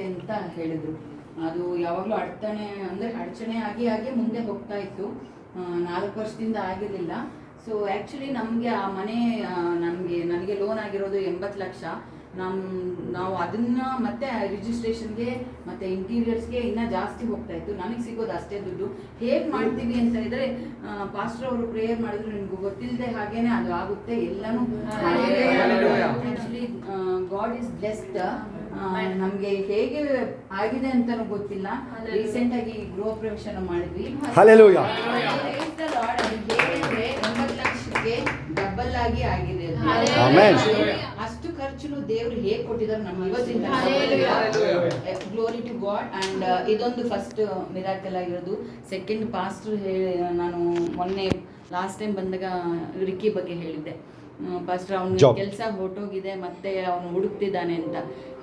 ಅಂತ ಹೇಳಿದ್ರು. ಅದು ಯಾವಾಗಲೂ ಅಡ್ತಣೆ ಅಂದರೆ ಅಡಚಣೆ ಆಗಿ ಆಗಿ ಮುಂದೆ ಹೋಗ್ತಾ ಇತ್ತು. ನಾಲ್ಕು ವರ್ಷದಿಂದ ಆಗಿರಲಿಲ್ಲ. ಸೊ ಆ್ಯಕ್ಚುಲಿ ನಮಗೆ ಆ ಮನೆ ನಮಗೆ, ನನಗೆ ಲೋನ್ ಆಗಿರೋದು ಎಂಬತ್ತು ಲಕ್ಷ. ನಮ್ಮ ನಾವು ಅದನ್ನ ಮತ್ತೆ ರಿಜಿಸ್ಟ್ರೇಷನ್ಗೆ ಮತ್ತೆ ಇಂಟೀರಿಯರ್ಸ್ಗೆ ಇನ್ನ ಜಾಸ್ತಿ ಹೋಗ್ತಾ ಇತ್ತು. ನನಗೆ ಸಿಗೋದು ಅಷ್ಟೇ ದುಡ್ಡು. ಹೇಗೆ ಮಾಡ್ತೀವಿ ಅಂತ ಹೇಳಿದ್ರೆ ಪಾಸ್ಟರ್ ಅವರು ಪ್ರೇಯರ್ ಮಾಡಿದ್ರು ನಿಮ್ಗೆ ಗೊತ್ತಿಲ್ಲದೆ ಹಾಗೇನೆ ಅದು ಆಗುತ್ತೆ. ಎಲ್ಲನೂ ಆಕ್ಚುಲಿ ಗಾಡ್ ಇಸ್ ಬ್ಲೆಸ್ಡ್ ನಮಗೆ ಹೇಗೆ ಆಗಿದೆ ಅಂತಾನೂ ಗೊತ್ತಿಲ್ಲ. ರೀಸೆಂಟ್ ಆಗಿ ಗೃಹ ಪ್ರವೇಶನ ಮಾಡಿದ್ವಿ. ಎಂಬತ್ತು ಲಕ್ಷಕ್ಕೆ ಡಬಲ್ ಆಗಿ ಆಗಿದೆ ದೇವ್ರು ಹೇಗ್ ಕೊಟ್ಟಿದ್ದಾರೆ ನಮ್ಮ ಇವತ್ತಿನ ಗ್ಲೋರಿ ಟು ಗಾಡ್ ಅಂಡ್ ಇದೊಂದು ಫಸ್ಟ್ ಮಿರಾಕಲ್ ಆಗಿರೋದು. ಸೆಕೆಂಡ್ ಪಾಸ್ಟರ್ ಹೇಳಿ ನಾನು ಮೊನ್ನೆ ಲಾಸ್ಟ್ ಟೈಮ್ ಬಂದಾಗ ರಿಕ್ಕಿ ಬಗ್ಗೆ ಹೇಳಿದ್ದೆ. ಪಾಸ್ಟರ್ ಅವನು. ಕೆಲಸ ಹೊರಟೋಗಿದೆ ಮತ್ತೆ ಅವನು ಹುಡುಕ್ತಿದ್ದಾನೆ ಅಂತ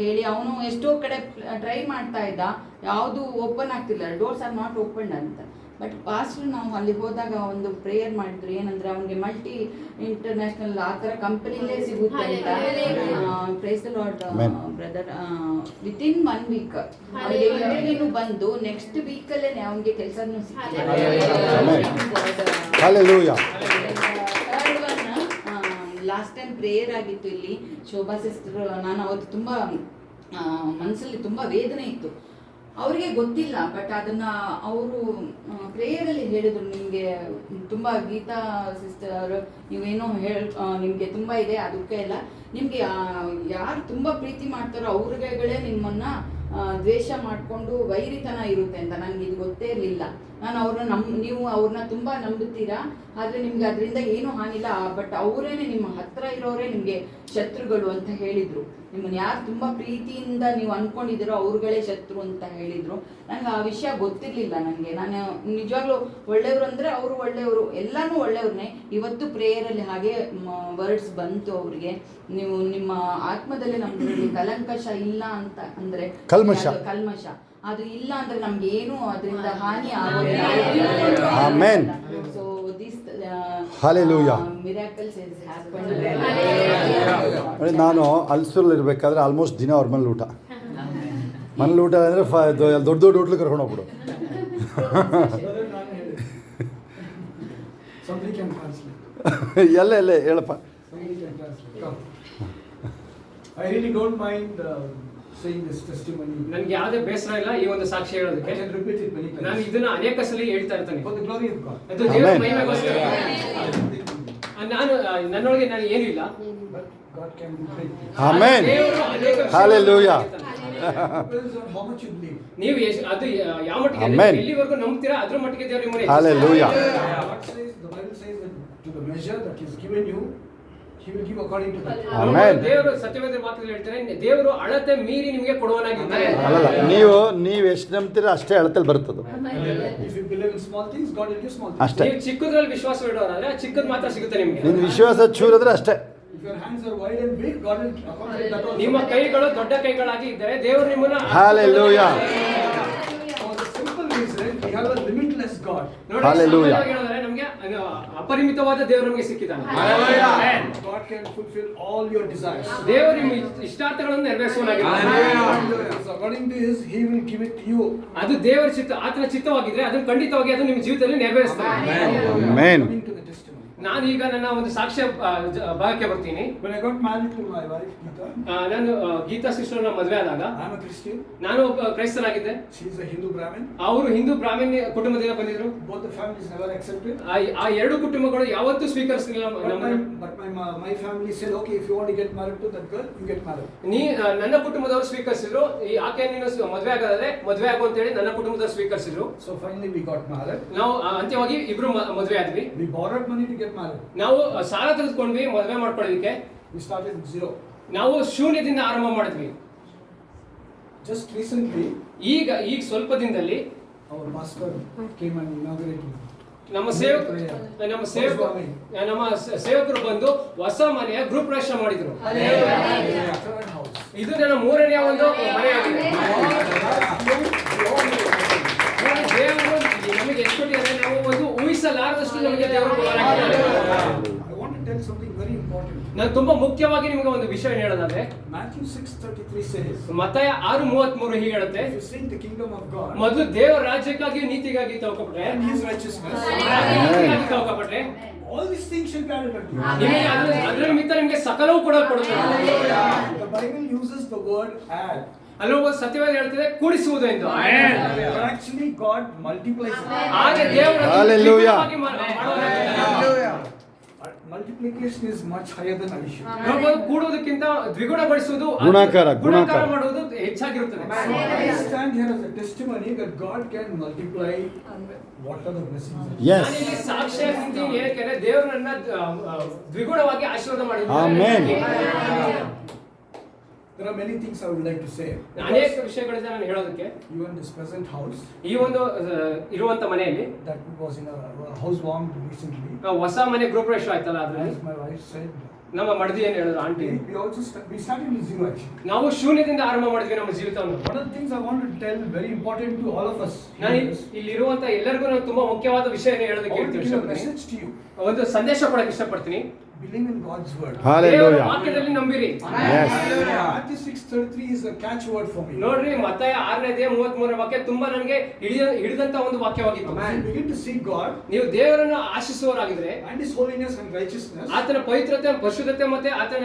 ಹೇಳಿ ಅವನು ಎಷ್ಟೋ ಕಡೆ ಟ್ರೈ ಮಾಡ್ತಾ ಇದ್ದ. ಯಾವುದು ಓಪನ್ ಆಗ್ತಿಲ್ಲ. ಡೋರ್ಸ್ ಆರ್ ನಾಟ್ ಓಪನ್ ಅಂತ. ಬಟ್ ಪಾಸ್ಟರ್ ನಾವು ಅಲ್ಲಿ ಹೋದಾಗ ಒಂದು ಪ್ರೇಯರ್ ಮಾಡಿದ್ರು. ಏನಂದ್ರೆ ಅವನಿಗೆ ಮಲ್ಟಿ ಇಂಟರ್ನ್ಯಾಷನಲ್ ಆ ತರ ಕಂಪನಿಲೇ ಸಿಗುತ್ತೆ ಅಂತ. Praise Lord. Brother within one week ಇಂಟರ್ವ್ಯೂನು ಬಂದು ನೆಕ್ಸ್ಟ್ ವೀಕಲ್ಲೇ ಅವನಿಗೆ ಕೆಲಸ. ಲಾಸ್ಟ್ ಟೈಮ್ ಪ್ರೇಯರ್ ಆಗಿತ್ತು ಇಲ್ಲಿ. ಶೋಭಾ ಸಿಸ್ಟರ್ ನಾನು ಅವತ್ತು ತುಂಬಾ ಮನಸ್ಸಲ್ಲಿ ತುಂಬಾ ವೇದನೆ ಇತ್ತು. ಅವರಿಗೆ ಗೊತ್ತಿಲ್ಲ ಬಟ್ ಅದನ್ನ ಅವರು ಪ್ರೇಯರಲ್ಲಿ ಹೇಳಿದ್ರು ನಿಮಗೆ, ತುಂಬ ಗೀತಾ ಸಿಸ್ಟರ್ ನೀವೇನೋ ಹೇಳ ನಿಮಗೆ ತುಂಬ ಇದೆ, ಅದಕ್ಕೆ ಎಲ್ಲ ನಿಮಗೆ ಯಾರು ತುಂಬ ಪ್ರೀತಿ ಮಾಡ್ತಾರೋ ಅವ್ರಿಗೆಗಳೇ ನಿಮ್ಮನ್ನ ದ್ವೇಷ ಮಾಡಿಕೊಂಡು ವೈರಿತನ ಇರುತ್ತೆ ಅಂತ ನನಗೆ ಇದು ಗೊತ್ತೇ ಇರಲಿಲ್ಲ. ನಾನು ಅವ್ರನ್ನ ನಮ್, ನೀವು ಅವ್ರನ್ನ ತುಂಬ ನಂಬುತ್ತೀರಾ? ಆದರೆ ನಿಮ್ಗೆ ಅದರಿಂದ ಏನೂ ಹಾನಿಲ್ಲ. ಬಟ್ ಅವರೇನೆ ನಿಮ್ಮ ಹತ್ರ ಇರೋರೇ ನಿಮಗೆ ಶತ್ರುಗಳು ಅಂತ ಹೇಳಿದ್ರು. ನಿಮ್ಮನ್ನ ಯಾರು ತುಂಬ ಪ್ರೀತಿಯಿಂದ ನೀವು ಅನ್ಕೊಂಡಿದ್ದೀರೋ ಅವ್ರುಗಳೇ ಶತ್ರು ಅಂತ ಹೇಳಿದ್ರು. ನಂಗೆ ಆ ವಿಷಯ ಗೊತ್ತಿರಲಿಲ್ಲ ನನಗೆ ನಾನು ನಿಜವಾಗ್ಲೂ ಒಳ್ಳೆಯವರು ಅಂದರೆ ಅವರು ಒಳ್ಳೆಯವರು, ಎಲ್ಲಾನು ಒಳ್ಳೆಯವ್ರನ್ನೇ ಇವತ್ತು ಪ್ರೇಯರಲ್ಲಿ ಹಾಗೆ ವರ್ಡ್ಸ್ ಬಂತು ಅವ್ರಿಗೆ. ನೀವು ನಿಮ್ಮ ಆತ್ಮದಲ್ಲಿ ನಮ್ದ್ರಲ್ಲಿ ಕಲಂಕಷ ಇಲ್ಲ ಅಂತ ಅಂದ್ರೆ ಕಲ್ಮಶ. ಕಲ್ಮಶ ಅದು ಇಲ್ಲ ಅಂದ್ರೆ ನಮ್ಗೆ ಏನು ಅದರಿಂದ ಹಾನಿ amen so this Hallelujah. Miracles is ನೋಡಿ ನಾನು ಅಲ್ಸೂರಲ್ಲಿ ಇರಬೇಕಾದ್ರೆ ಆಲ್ಮೋಸ್ಟ್ ದಿನ ಅವ್ರ ಮನೇಲಿ ಊಟ ಮನೇಲಿ ಊಟ ಅಂದರೆ ದೊಡ್ಡ ದೊಡ್ಡ ಹೋಟ್ಲಿಗೆ ಕರ್ಕೊಂಡು ಹೋಗ್ಬಿಡು. ಎಲ್ಲ ಎಲ್ಲ ಹೇಳಪ್ಪ. I really don't mind uh, saying this testimony ನನಗೆ ಯಾವುದೇ ಬೇಸರ ಇಲ್ಲ ಈ ಒಂದು ಸಾಕ್ಷಿ ಹೇಳೋದಕ್ಕೆ. ಐ ಕ್ಯಾನ್ ರಿಪೀಟ್ ಇಟ್ ನಾನು ಇದನ್ನ ಅನೇಕ ಸಲ ಹೇಳ್ತಾ ಇರ್ತೇನೆ. ಫಾರ್ ದಿ ಗ್ಲೋರಿ ಅದು ದೇವರ ಮಹಿಮೆಗೋಸ್ಕರ. ನಾನು ನನ್ನೊಳಗೆ ನಾನು ಏನು ಇಲ್ಲ. God can be great amen ನೀವು ಅದು ಯಾವ ಮಟ್ಟಿಗೆ ಇಲ್ಲಿವರೆಗೂ ನಂಬ್ತೀರಾ ಅದ್ರ ಮಟ್ಟಿಗೆ ದೇವರು ನಿಮ್ಮನ್ನ ಹalleluya ವಾಟ್ ಸತ್ಯವಾದ ಹೇಳ್ತಾರೆ ಅಳತೆ ಮೀರಿ ನಿಮಗೆ ನೀವು ನೀವು ಎಷ್ಟು ನಂಬ್ತೀರ ಅಷ್ಟೇ ಅಳತೆಲಿ ಬರ್ತದು. ಇಫ್ ಯು ಬಿಲೀವ್ ಚಿಕ್ಕದ ಮಾತ್ರ ಸಿಗುತ್ತೆ ನಿಮ್ಗೆ. ನಿಮ್ಮ ವಿಶ್ವಾಸ ಚೂರು ಆದ್ರೆ ಅಷ್ಟೇ ನಿಮ್ಮ ಕೈಗಳು ದೊಡ್ಡ ಕೈಗಳಾಗಿ ಇದ್ದರೆ ದೇವರು ನಿಮ್ಮನ್ನ ಹ Alleluia own simple means limitless God ನೋಡಿ ಹ ಅಪರಿಮಿತವಾದ ದೇವರು ನಮಗೆ ಸಿಕ್ಕಿದ್ದಾನೆ. God can fulfill all your desires. ದೇವರು ನಿಮ್ಮ ಇಷ್ಟಾರ್ಥಗಳನ್ನು ನೆರವೇರಿಸುವನಾಗಿದ್ದಾನೆ So according to His, He will give it to you. ಅದು ದೇವರ ಚಿತ್ತ ಆತನ ಚಿತ್ತವಾಗಿದ್ರೆ ಅದನ್ನು ಖಂಡಿತವಾಗಿ ಅದು ನಿಮ್ಮ ಜೀವಿತದಲ್ಲಿ ನೆರವೇರಿಸ್ತಾನೆ Amen. ನಾನು ಈಗ ನನ್ನ ಒಂದು ಸಾಕ್ಷ್ಯ ಭಾಗಕ್ಕೆ ಬರ್ತೀನಿ. ನಾನು ಗೀತಾ ಶಿಶುರನ್ನ ಮದುವೆ ಆದಾಗ ನಾನು ಒಬ್ಬ ಕ್ರೈಸ್ತನಾಗಿದ್ದೆ. ಹಿಂದೂ ಬ್ರಾಹ್ಮಣ್ ಅವರು ಹಿಂದೂ ಬ್ರಾಹ್ಮಣ್ ಕುಟುಂಬದಿಂದ ಬಂದಿದ್ರು. ಆ ಎರಡು ಕುಟುಂಬಗಳು ಯಾವತ್ತು ಸ್ವೀಕರಿಸಲಿಲ್ಲ ನೀ ನನ್ನ ಕುಟುಂಬದವರು ಸ್ವೀಕರಿಸಿದ್ರು. ಈ ಆಕೆ ನೀನು ಮದುವೆ ಆಗದಾದ್ರೆ ಮದುವೆ ಆಗು ಅಂತ ಹೇಳಿ ನನ್ನ ಕುಟುಂಬದವರು ಸ್ವೀಕರಿಸಿದ್ರು. ಸೊ ಫೈನಲಿ ವಿ ಗಾಟ್ ನಾವು ಅಂತ್ಯವಾಗಿ ಇಬ್ರು ಮದುವೆ ಆದ್ವಿ. We both get married. ನಾವು ಸಾಲ ತೆಗೆದುಕೊಂಡ್ವಿ ಮದುವೆ ಮಾಡ್ಕೊಳ್ಳೋದಕ್ಕೆ We started with zero. ನಾವು ಶೂನ್ಯದಿಂದ ಆರಂಭ ಮಾಡಿದ್ವಿ Just recently, ಈಗ ಈಗ ಸ್ವಲ್ಪ ದಿನದಲ್ಲಿ our pastor came and inaugurated. ನಮ್ಮ ಸೇವಕರು ನಮ್ಮ ಸೇವಕ ನಮ್ಮ ಸ- ಸೇವಕರು ಬಂದು ಹೊಸ ಮನೆಯ ಗೃಹ ಪ್ರವೇಶ ಮಾಡಿದ್ರು Third house. ಇದು ನನ್ನ ಮೂರನೆಯ ಒಂದು ಮನೆಯಾಗಿದೆ ನೋಡಿ, ದೇವರು ನಮಗೆ ಎಷ್ಟು ಕೊಟ್ಟಿದ್ದಾರೆ ನಮಗೆ ದೇವರು tell something very important. ನಾನು ತುಂಬಾ ಮುಖ್ಯವಾಗಿ ನಿಮಗೆ ಒಂದು ವಿಷಯ ಹೇಳೋದಾದ್ರೆ Matthew 6:33 says, ಮತ್ತಾಯ ಆರು ಮೂವತ್ಮೂರು ಹೀಗೆ ಹೇಳುತ್ತೆ If you seek the kingdom of God ಮೊದಲು ದೇವರ ರಾಜ್ಯಕ್ಕಾಗಿ ನೀತಿಗಾಗಿ ತಗೋಬಿಟ್ರೆ and His righteousness, ನೀತಿಗಾಗಿ ತಗೋಬಿಟ್ರೆ all these things shall be added unto you. ನಿಮಗೆ ಅದ್ರ ಅದ್ರ ನಿಮಿತ್ತ ನಿಮಗೆ ಸಕಲವೂ ಕೂಡ ಕೊಡುತ್ತದೆ The Bible uses the word add. ಅಲ್ಲಿ ಸತ್ಯವಾಗಿ ಸತ್ಯವಾದ ಹೇಳ್ತದೆ ಕೂಡಿಸುವುದು ಎಂದು God multiplication is much higher than ಕೂಡೋದಕ್ಕಿಂತ ದ್ವಿಗುಣ ಪಡಿಸೋದು ಗುಣಕಾರ ಗುಣಕಾರ ಮಾಡೋದು ಹೆಚ್ಚಾಗಿರುತ್ತದೆ. God can multiply what all ದೆ ಯಾ ಸಾಕ್ಷಿ There are many things I would like to say. ಅನೇಕ ವಿಷಯಗಳಿದೆ ನಾನು ಹೇಳೋದಕ್ಕೆ Even this present house ಈ ಒಂದು iruvanta ಇರುವಂತ ಮನೆಯಲ್ಲಿ that was in a, a house warmed recently, ಆ, ಹೊಸ ಮನೆ ಗೃಹಪ್ರವೇಶ ಆಯ್ತಲ್ಲ ಅದ್ರಲ್ಲಿ as my wife said, ನಮ್ಮ ಮಡದಿ ಏನ್ ಹೇಳಿದ್ರು aunty we, we also we started with zero actually. ನಾವು ಶೂನ್ಯದಿಂದ ಆರಂಭ ಮಾಡಿದ್ವಿ ನಮ್ಮ ಜೀವಿತವನ್ನು One of the things I want to tell very important to all of us ನಾನು here is, ಇಲ್ಲಿರುವಂತ ಎಲ್ಲರಿಗೂ ನಾನು ತುಂಬಾ ಮುಖ್ಯವಾದ ವಿಷಯ I ಹೇಳೋದಕ್ಕೆ want to ಹೇಳ್ತೀನಿ give a ಇಷ್ಟಪಡ್ತೀನಿ. message to you. ಒಂದು ಸಂದೇಶ ಕೊಡಕ್ಕೆ ಇಷ್ಟಪಡ್ತೀನಿ Believe in God's word. Hallelujah. ವಾಕ್ಯದಲ್ಲಿ ನಂಬಿರಿ Yes. Matthew 6:33 is a catch word for me. ನೋಡ್ರಿ ಮತ್ತೆ ಆರನೇದೇ ಮೂವತ್ತ್ ಮೂರನೇ ವಾಕ್ಯ ತುಂಬಾ ನನಗೆ ಹಿಡಿದ ಹಿಡಿದಂತ ಒಂದು ವಾಕ್ಯವಾಗಿತ್ತು you begin to see God ನೀವು ದೇವರನ್ನು ಆಶಿಸುವವರಾಗಿದ್ರೆ and His holiness and righteousness, ಆತನ ಪವಿತ್ರತೆ ಪರಿಶುದ್ಧತೆ ಮತ್ತೆ ಆತನ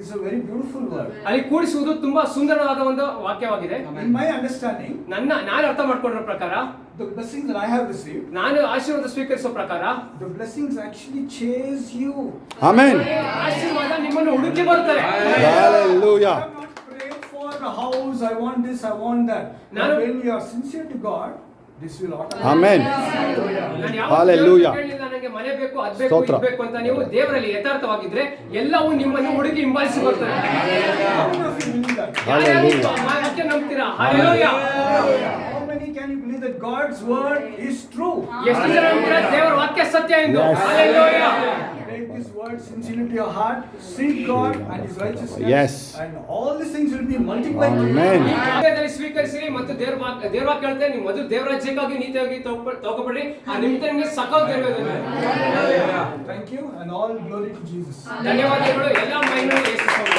is ವೆರಿ ಬ್ಯೂಟಿಫುಲ್ ವರ್ಡ್. ಅಲ್ಲಿ ಕೂಡಿಸುವುದು ತುಂಬಾ ಸುಂದರವಾದ ಒಂದು ವಾಕ್ಯವಾಗಿದೆ ಇನ್ ಮೈ ಅಂಡರ್ಸ್ಟ್ಯಾಂಡಿಂಗ್ ನನ್ನ ನಾನು ಅರ್ಥ ಮಾಡ್ಕೊಂಡಿರೋ ಪ್ರಕಾರ the blessings that I have received, ನಾನು ಆಶೀರ್ವಾದ ಸ್ವೀಕರಿಸೋ ಪ್ರಕಾರ the blessings actually chase you. Amen ಆಶೀರ್ವಾದ ನಿಮ್ಮನ್ನು ಹುಡುಕಿ ಬರ್ತಾರೆ I I'm not praying for a house, I want this, I want that. But ನಾನು- when you are sincere to God. ಆಮೇನ್ ನನಗೆ ಮನೆ ಬೇಕು ಅದ್ ಬೇಕು ಸ್ತೋತ್ರ. ಇದ್ ಬೇಕು ಅಂತ ನೀವು ದೇವರಲ್ಲಿ ಯಥಾರ್ಥವಾಗಿದ್ರೆ ಎಲ್ಲವೂ ನಿಮ್ಮನ್ನು ಹುಡುಗಿ ಹಿಂಬಾಲಿಸಿ ಬರ್ತಾರೆ ನಂಬ್ತೀರಾ? True? ಎಷ್ಟು ಜನ ನಂಬ್ತೀರಾ? ದೇವರ ವಾಕ್ಯ ಸತ್ಯ ಎಂದು. Hallelujah. Take this word sincerely to your heart, seek God and His righteousness. Yes. And all these things will be multiplied. to you. Amen. ಈ ವಾಕ್ಯದಲ್ಲಿ ಸ್ವೀಕರಿಸಿರಿ ಮತ್ತು ದೇವ್ರ ವಾಕ್ಯ ದೇವ್ರ ವಾಕ್ಯ ಹೇಳ್ತಾರೆ ನೀವು ಮೊದಲು ದೇವರ ರಾಜ್ಯಕ್ಕಾಗಿ ನೀತಿಯಾಗಿ ತಗೊ- ತಗೊಬಿಡ್ರಿ ಆ ನಿಮಿತ್ತ ನಿಮಗೆ ಸಕಲ ದೊರೆಯುವುದಿಲ್ಲ Thank you and all glory to Jesus. ಧನ್ಯವಾದಗಳು ಎಲ್ಲ ಮಹಿಳೆಯರು ಯೇಸು ಸ್ವಾಮಿ.